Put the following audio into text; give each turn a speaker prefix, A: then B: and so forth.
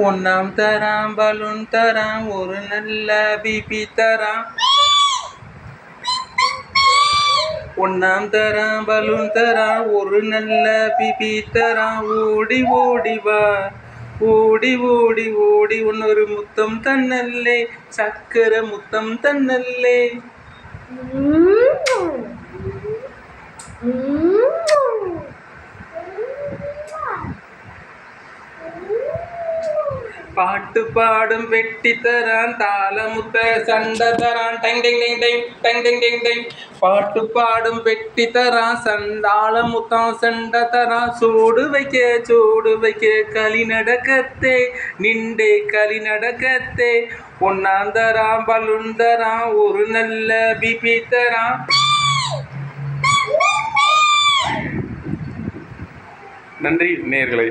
A: ஒன்னாம் தரான் பலூன் தரான் ஒரு நல்ல பிபி தரான் ஒன்னாம் தரான் பலூன் தரான் ஒரு நல்ல பிபி தரான் ஓடி ஓடி வா ஓடி ஓடி ஓடி உன்னொரு முத்தம் தன்னல்லே சக்கர முத்தம் தன்னல்லே. பாட்டு பாடும் வெட்டி தரான் தாளமுத்த சண்டை தரான். டைங் டைங் டைங் டைங் டைங் டைங் டைங் டைங். பாட்டு பாடும் வெட்டி தரான் சண்டாளமுத்தம் சண்டை தரான். சூடு வைக்க சூடு வைக்க களி நடக்கத்தே நின்றே களி நடக்கத்தே. ஒன்னாம் தரான் ஒரு நல்ல பிபி தரான். நன்றி நேர்களை